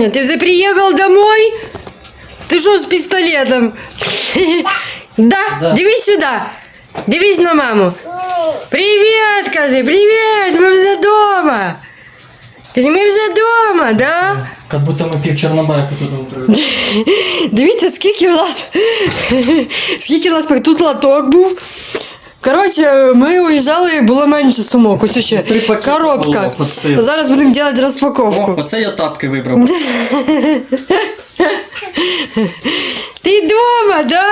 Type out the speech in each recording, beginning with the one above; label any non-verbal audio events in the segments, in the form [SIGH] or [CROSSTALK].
Даня, ты уже приехал домой? Ты что с пистолетом? [LAUGHS] Да? Да. Дивись сюда. Дивись на маму. Привет, Казы, привет, мы вже дома. Кази, Ми вже дома, да? Как будто ми пів Чорнобайку туди привели. [LAUGHS] Дивіться, скільки в нас. [LAUGHS] Скільки в нас тут лоток був. Коротше, ми уїжджали, було менше сумок. Ось ще Три пакети коробка. було під сир. Зараз будемо робити О, розпаковку. оце я тапки вибрав. [LAUGHS] Ти дома, да?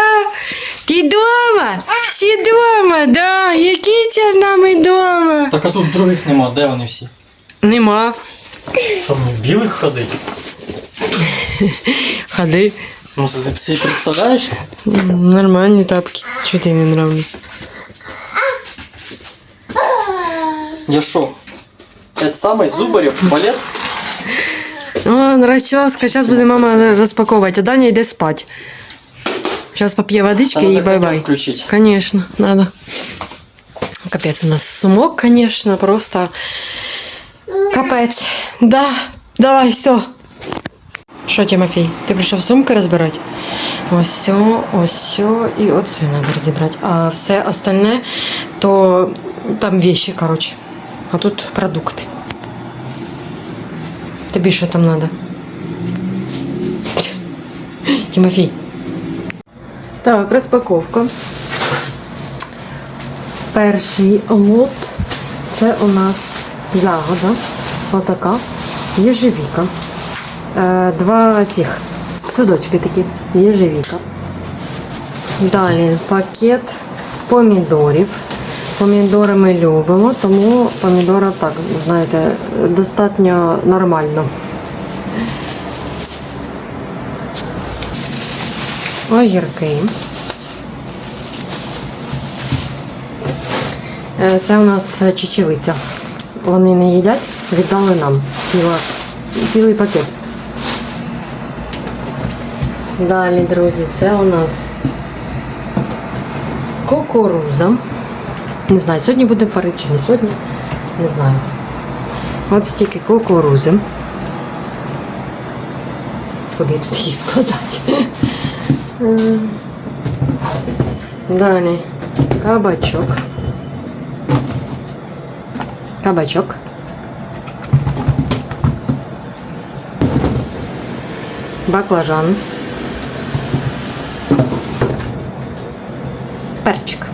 Ти дома? Всі дома, да? Який час нами дома? Так а тут других нема, де вони всі? Нема. Що мені в білих ходить? [LAUGHS] Ходи. Ну ти всі представляєш? Нормальні тапки. Чого ти не нравиться? Я що? Це самий Зубарів, балет? О, расческа. Сейчас буде мама розпаковувати, а Даня йде спать. Сейчас поп'є водички Надо і бай-бай. комп'ютер включить. Конечно, надо. Капец, у нас сумок, конечно, просто капець. Да, давай, все. Що, Тимофій, ти прийшов сумки розбирати? Ось все, ось все, і оце треба розібрати. А все остальне, то там вещи, короче. А тут продукти. Тобі що там треба? [LAUGHS] Тимофій. Так, розпаковка. Перший лот це у нас ягода. Отака. Єжевіка. Е, два цих судочки такі. Єжевіка. Далі пакет помідорів. Помідори ми любимо, тому помідори так, знаєте, достатньо нормально. Огірки. Е, Це у нас чечевиця. Вони не їдять, віддали нам ціла, цілий пакет. Далі, друзі, це у нас кукуруза. Не знаю, сьогодні буде варити чи не сьогодні. Не знаю. От стільки кукурузи. Куди тут її складати? Е, Далі кабачок. Кабачок. Баклажан. Перчик.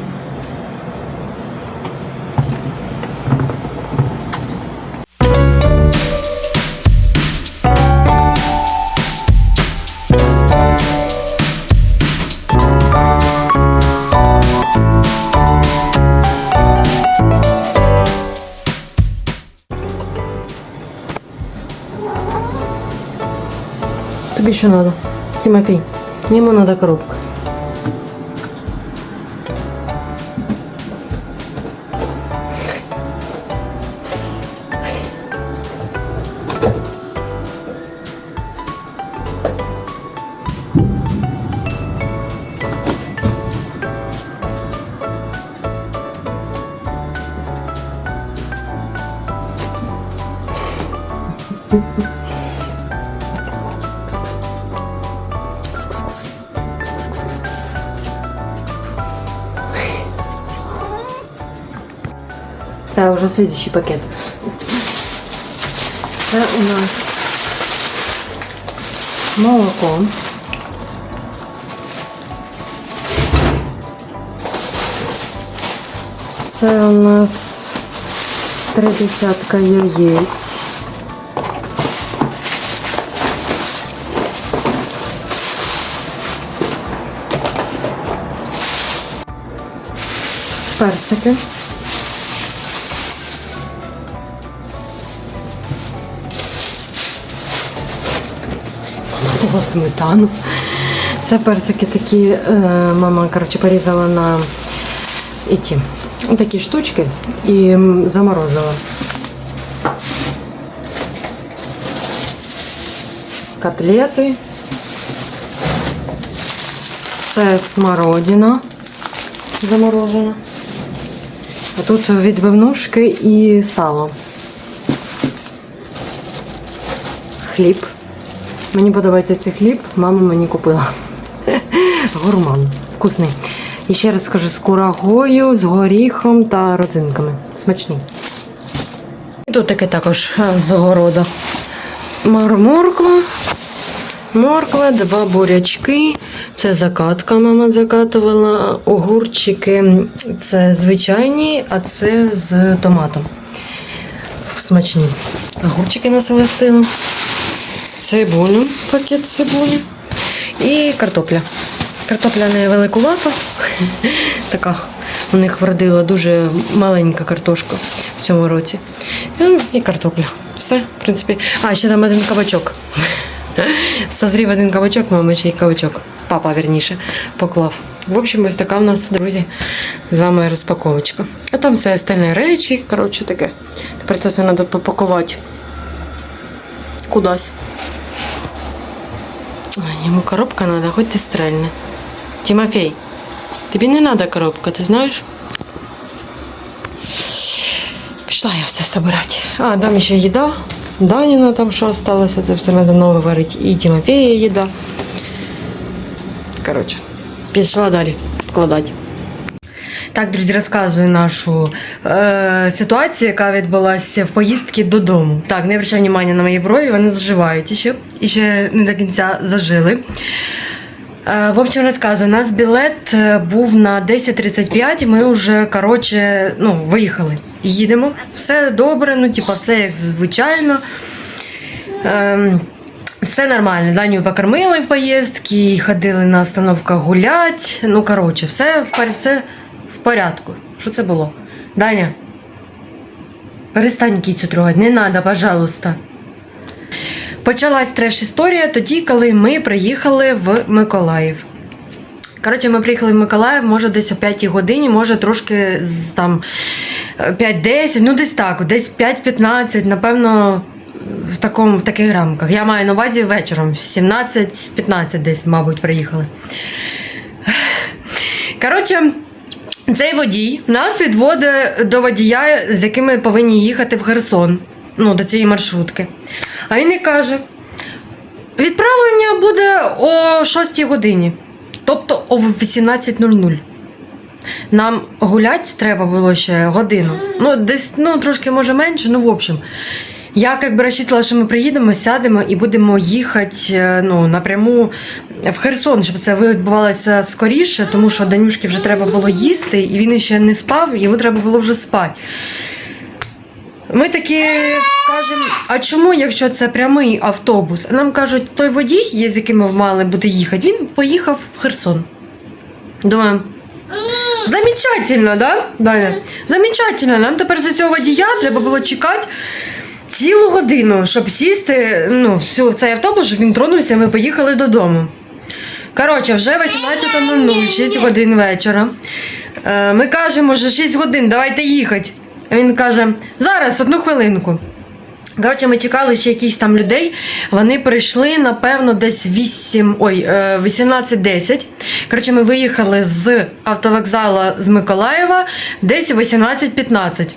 Тобі що треба? Тимофій, йому треба коробка. Це вже слідуючий пакет. Це у нас молоко. Це у нас три десятка яєць. Персики. Купила сметану. Це персики такі, е, мама, коротше, порізала на ті, такі штучки і заморозила. Котлети. Це смородина заморожена. А тут відбивнушки і сало. Хліб Мені подобається цей хліб, мама мені купила. [LAUGHS] Гурман. Вкусний. І ще раз скажу, з курагою, з горіхом та родзинками. Смачний. І тут таке також е, з огорода. Мор- Морква. Морква, два бурячки. Це закатка мама закатувала. Огурчики це звичайні, а це з томатом. Смачні. Огурчики насолостила. Цибулю, пакет цибулі. І картопля. Картопля не великувата. [LAUGHS] Така. У них вродила дуже маленька картошка в цьому році. Ну, І картопля. Все, в принципі. А, ще там один кабачок. [LAUGHS] Созрів один кабачок, мама ще й кабачок. Папа, верніше, поклав. В общем, ось така в нас, друзі, з вами розпаковочка. А там все остальні речі, коротше таке. Тепер це все треба попакувати кудись. Ой, Йому коробка треба, хоч ти стрельне. Тимофей, тобі не треба коробка, ти знаєш? Пішла я все собирати. А, там ще їда. Даніна там що осталося, це все треба нове варити. І Тимофея їда. Коротше, пішла далі складати. Так, друзі, розказую нашу е, ситуацію, яка відбулася в поїздці додому. Так, не обращай увагу на мої брові, вони заживають іще, і ще не до кінця зажили. Е, В общем, розказую, у нас білет е, був на 10.35, і ми вже, коротше, ну, виїхали. Їдемо. Все добре, ну, типа, все як звичайно. Ем, все нормально. Даню покормили в поїздці, ходили на остановках гулять. Ну, коротше, все все порядку. Що це було? Даня, перестань кіцю трогати, не треба, пожалуйста. Почалась треш-історія тоді, коли ми приїхали в Миколаїв. Коротше, ми приїхали в Миколаїв, може, десь о 5 годині, може трошки там е, 5-10, ну десь так, десь 5-15, напевно, в, такому, в таких рамках. Я маю на увазі вечором, в 17-15 десь, мабуть, приїхали. Коротше, цей водій нас підводить до водія, з яким ми повинні їхати в Херсон, ну, до цієї маршрутки. А він і каже: відправлення буде о 6 годині, тобто о 18.00. Нам гулять треба було ще годину. Ну, десь ну, трошки може менше, ну в общем. Я як би розчитала, що ми приїдемо, сядемо і будемо їхати е, ну, напряму в Херсон, щоб це відбувалося скоріше, тому що Данюшки вже треба було їсти, і він ще не спав, йому треба було вже спати. Ми такі кажемо, а чому, якщо це прямий автобус? Нам кажуть, той водій, з яким ми мали бути їхати, він поїхав в Херсон. Думаю, замечательно, да? Даня? Замечательно. Нам тепер за цього водія треба було чекати цілу годину, щоб сісти ну, в цей автобус, щоб він тронувся, і ми поїхали додому. Коротше, вже 18.00, 6 годин вечора. Е, Ми кажемо, вже 6 годин, давайте їхати. Він каже: зараз, одну хвилинку. Коротше, ми чекали ще якихось там людей. Вони прийшли, напевно, десь 8, ой, е, 18.10. Коротше, ми виїхали з автовокзалу з Миколаєва десь 18.15.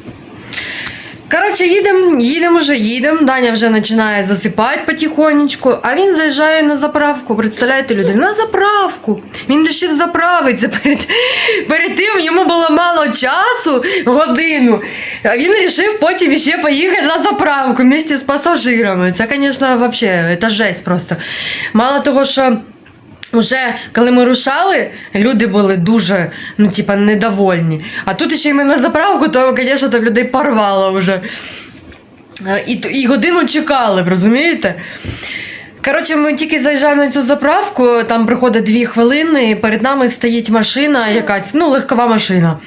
Коротше, їдемо, їдемо вже, їдемо. Даня вже починає засипати потихонечку, а він заїжджає на заправку. Представляєте, люди, на заправку. Він вирішив заправитися. [LAUGHS] Перед, перед тим йому було мало часу, годину. А він вирішив потім ще поїхати на заправку вместе з пасажирами. Це, звісно, взагалі, це жесть просто. Мало того, що. Уже коли ми рушали, люди були дуже, ну, типа, недовольні. А тут ще й ми на заправку, то, звісно, там людей порвало вже. Е, І, і годину чекали, розумієте? Коротше, ми тільки заїжджаємо на цю заправку, там приходить дві хвилини, і перед нами стоїть машина якась, ну, легкова машина.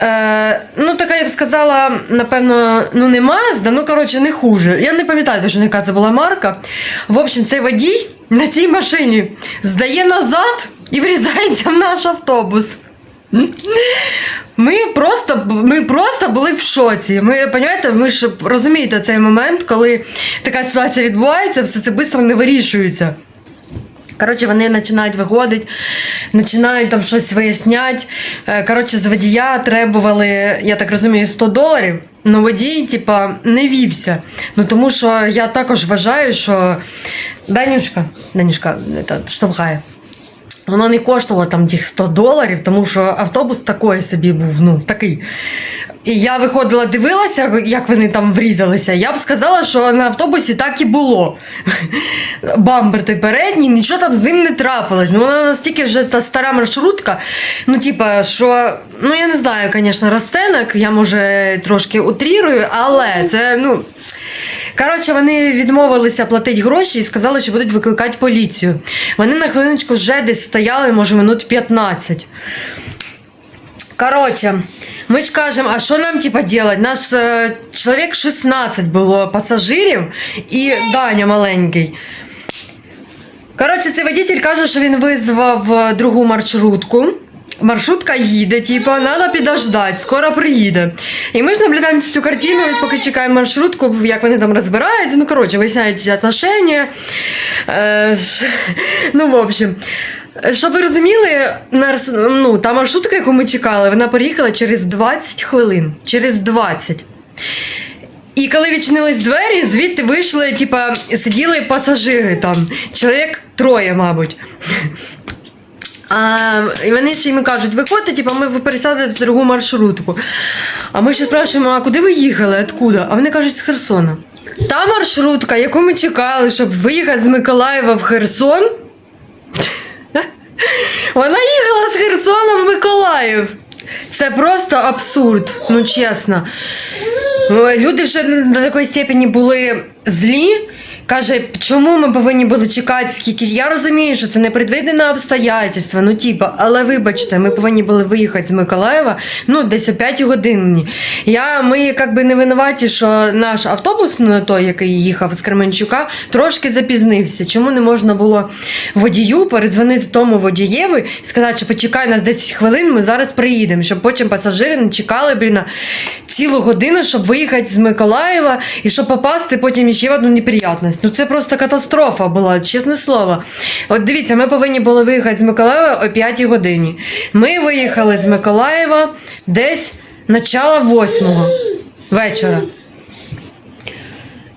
Е, ну, така я б сказала, напевно, ну не Mazda, ну коротше, не хуже. Я не пам'ятаю, точно, яка це була марка. В общем, цей водій на цій машині здає назад і врізається в наш автобус. Ми просто, ми просто були в шоці. Ми, розумієте, ви ж розумієте цей момент, коли така ситуація відбувається, все це швидко не вирішується. Коротше, вони починають виходити, починають там щось виясняти. Е, Коротше, з водія требували, я так розумію, 100 доларів. Ну, водій, типа, не вівся. Ну тому що я також вважаю, що Данюшка, Данюшка, штовхає. Воно не коштувало там тих 100 доларів, тому що автобус такий собі був, ну такий. І я виходила, дивилася, як вони там врізалися. Я б сказала, що на автобусі так і було. [LAUGHS] Бампер той передній, нічого там з ним не трапилось. Ну вона настільки вже та стара маршрутка. Ну, типа, що, ну я не знаю, звісно, розценок, я може трошки утрірую, але це, ну. Коротше, вони відмовилися платити гроші і сказали, що будуть викликати поліцію. Вони на хвилиночку вже десь стояли, може, минут 15. Коротше, ми ж кажемо, а що нам типа делать? Наш е, чоловік 16 було пасажирів і Даня маленький. Коротше, цей водитель каже, що він визвав другу маршрутку. Маршрутка їде, типа, треба підождати, скоро приїде. І ми ж наблюдаємо цю картину, поки чекаємо маршрутку, як вони там розбираються. Ну, коротше, виясняють отношення. Е, [LAUGHS] ну, в общем. Щоб ви розуміли, ну, та маршрутка, яку ми чекали, вона приїхала через 20 хвилин. Через 20. І коли відчинились двері, звідти вийшли, типа, сиділи пасажири там. Чоловік троє, мабуть. А, і вони ще йому кажуть, виходьте, типу, ми ви пересядете в другу маршрутку. А ми ще спрашуємо, а куди ви їхали? Откуда? А вони кажуть, з Херсона. Та маршрутка, яку ми чекали, щоб виїхати з Миколаєва в Херсон. Вона їхала з Херсона в Миколаїв. Це просто абсурд, ну чесно. Люди вже до такої степені були злі. Каже, чому ми повинні були чекати, скільки. Я розумію, що це непредвидене обстоятельство, ну типа, але вибачте, ми повинні були виїхати з Миколаєва ну, десь о 5 годині. Я, ми якби не винуваті, що наш автобус, ну той, який їхав з Кременчука, трошки запізнився. Чому не можна було водію передзвонити тому водієві і сказати, що почекай нас 10 хвилин, ми зараз приїдемо, щоб потім пасажири не чекали, блін, цілу годину, щоб виїхати з Миколаєва і щоб попасти потім ще в одну неприятність. Ну це просто катастрофа була, чесне слово. От дивіться, ми повинні були виїхати з Миколаєва о 5 годині. Ми виїхали з Миколаєва десь начало восьмого вечора.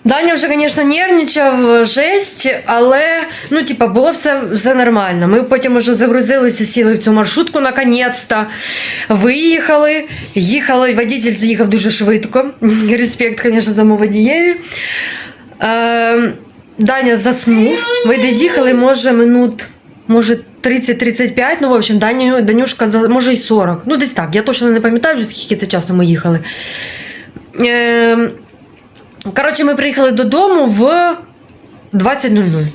Даня вже, звісно, нервничав, жесть, але ну, типа, було все, все нормально. Ми потім вже загрузилися, сіли в цю маршрутку наконець-то. Виїхали, їхали, водитель заїхав дуже швидко. [LAUGHS] Респект, звісно, тому водієві. Е, Даня заснув. Ми десь може, минут, може, 30-35, ну, в общем, Даню, Данюшка, може, й 40. Ну, десь так. Я точно не пам'ятаю, вже скільки це часу ми їхали. Е, Коротше, ми приїхали додому в 20.00.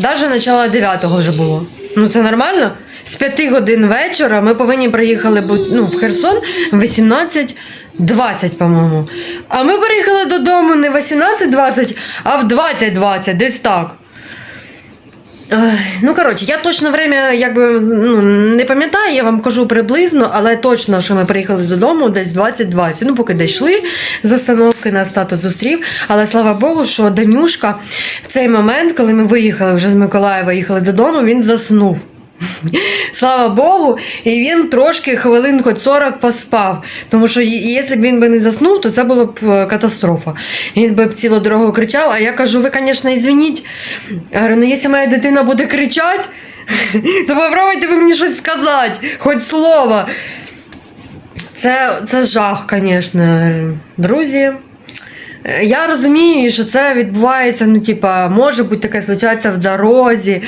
Навіть начало 9 вже було. Ну це нормально? З 5 годин вечора ми повинні приїхали ну, в Херсон в 18.20, по-моєму. А ми приїхали додому не в 18.20, а в 20.20, десь так. Ну, коротше, я точно время якби ну, не пам'ятаю, я вам кажу приблизно, але точно, що ми приїхали додому десь 20-20. Ну, поки дійшли з остановки, нас тато зустрів. Але слава Богу, що Данюшка в цей момент, коли ми виїхали вже з Миколаєва, їхали додому, він заснув. Слава Богу, і він трошки хвилин хоч 40 поспав. Тому що якщо б він би не заснув, то це була б е, катастрофа. Він би цілу дорогу кричав, а я кажу, ви, звісно, ізвиніть. Я говорю, ну якщо моя дитина буде кричати, [LAUGHS] то попробуйте ви мені щось сказати, хоч слово. Це, це жах, звісно, друзі. Е, Я розумію, що це відбувається, ну, типа, може бути таке случається в дорозі.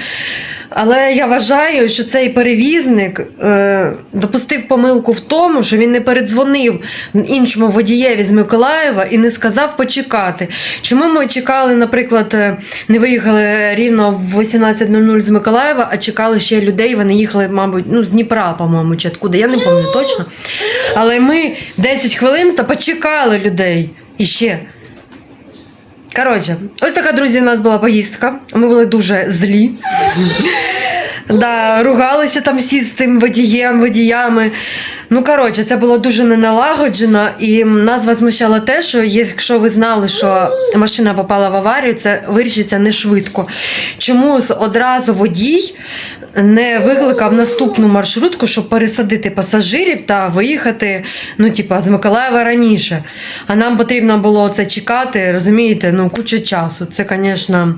Але я вважаю, що цей перевізник е, допустив помилку в тому, що він не передзвонив іншому водієві з Миколаєва і не сказав почекати. Чому ми чекали, наприклад, е, не виїхали рівно в 18.00 з Миколаєва, а чекали ще людей. Вони їхали, мабуть, ну, з Дніпра, по-моєму, чи откуда, я не пам'ятаю точно. Але ми 10 хвилин та почекали людей іще. Коротше, ось така, друзі, у нас була поїздка. Ми були дуже злі. Да, ругалися там всі з тим водієм, водіями. Ну, коротше, це було дуже неналагоджено, і нас возмущало те, що якщо ви знали, що машина попала в аварію, це вирішиться не швидко. Чомусь одразу водій не викликав наступну маршрутку, щоб пересадити пасажирів та виїхати, ну, типа, з Миколаєва раніше. А нам потрібно було це чекати, розумієте, ну, куча часу. Це, звісно.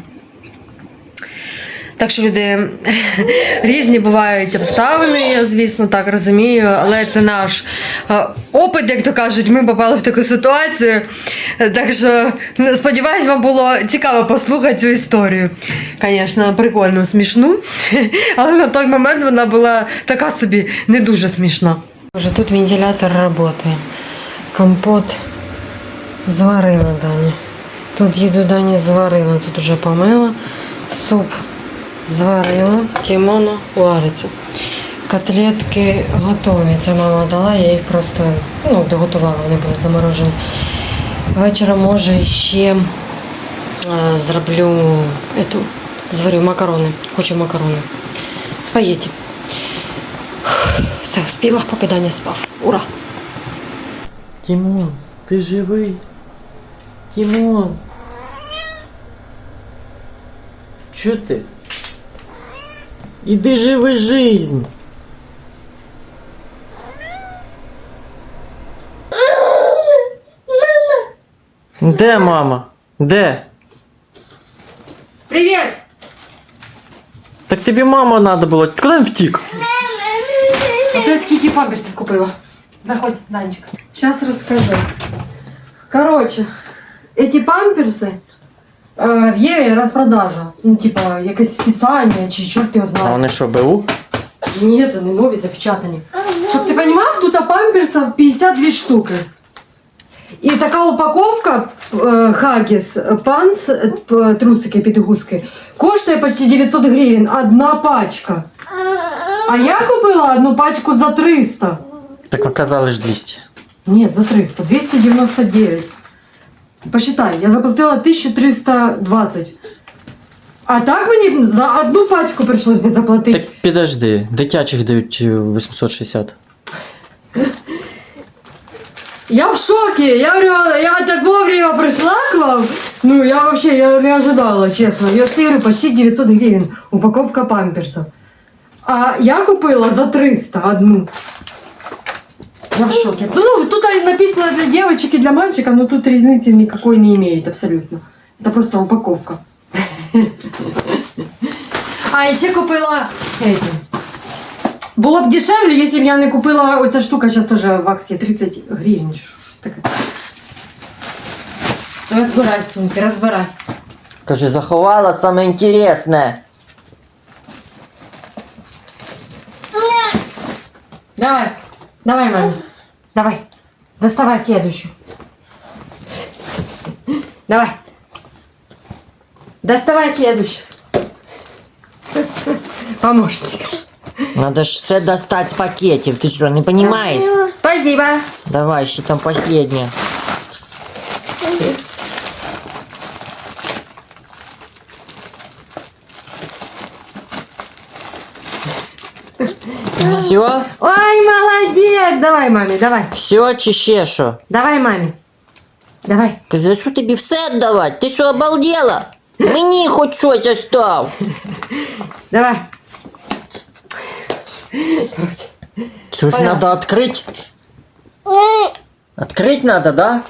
Так що люди [LAUGHS] різні бувають обставини, я звісно так розумію, але це наш е, опит, як то кажуть, ми попали в таку ситуацію. Так що сподіваюсь, вам було цікаво послухати цю історію. Звісно, прикольну, смішну, [LAUGHS] але на той момент вона була така собі не дуже смішна. Боже, тут вентилятор працює. Компот зварила Дані. Тут їду Дані зварила, тут уже помила. Суп зварила, кімоно вариться. Котлетки готові. Це мама дала, я їх просто ну, доготувала, вони були заморожені. Вечором, може, ще е, зроблю ету, зварю макарони. Хочу макарони. Спагетті. Все, вспіла, поки Даня спав. Ура! Тимон, ти живий? Тимон. Чо ти? Іди живи жизнь. Де мама? Де? Привіт! Так тобі мама надо було. Куди він втік? Оце скільки памперсів купила. Заходь, Данечка. Сейчас расскажу. Короче, эти памперси е, в розпродажа. Ну, типа, якесь списання чи чорт його А знає. вони що, БУ? Ні, це не нові запечатані. Щоб ти розумів, тут памперсів 52 штуки. І така упаковка е, Хагіс, панс, е, п- трусики підгузки, коштує почти 900 гривень. Одна пачка. А я купила одну пачку за 300. Так ви казали ж 200. Нет, за 300. 299. Посчитай, я заплатила 1320. А так мені за одну пачку прийшлось би заплатити. Так підожди, дитячих дають е, 860. Я в шоке. Я говорю, я так вовремя пришла к вам. Ну, я вообще я не ожидала, честно. Я ж говорю, почти 900 гривен упаковка памперсов. А я купила за 300 одну. Я в шоке. Ну, тут написано для девочек и для мальчика, но тут разницы никакой не имеет абсолютно. Это просто упаковка. А еще купила эти. Було б дешевле, якщо б я не купила оця штука, зараз теж в акції 30 гривень. чи Щось таке. Розбирай сумки, розбирай. Скажи, заховала саме інтересне. Давай, давай, маме. Давай. Доставай следующую. Давай. Доставай следующую. Помощник. Надо ж все достать з пакетів. Ти що, не понимаешь? Спасибо. Давай, ще там последнє. Все? Ой, молодец. Давай, маме, давай. Все чи ще що? Давай, маме. Давай. Ти за що тобі все віддавати? Ти що, обалдела? Мені хоч щось остав. [LAUGHS] Давай. Короче. Це ж Понятно. надо открыть. Открыть надо, да?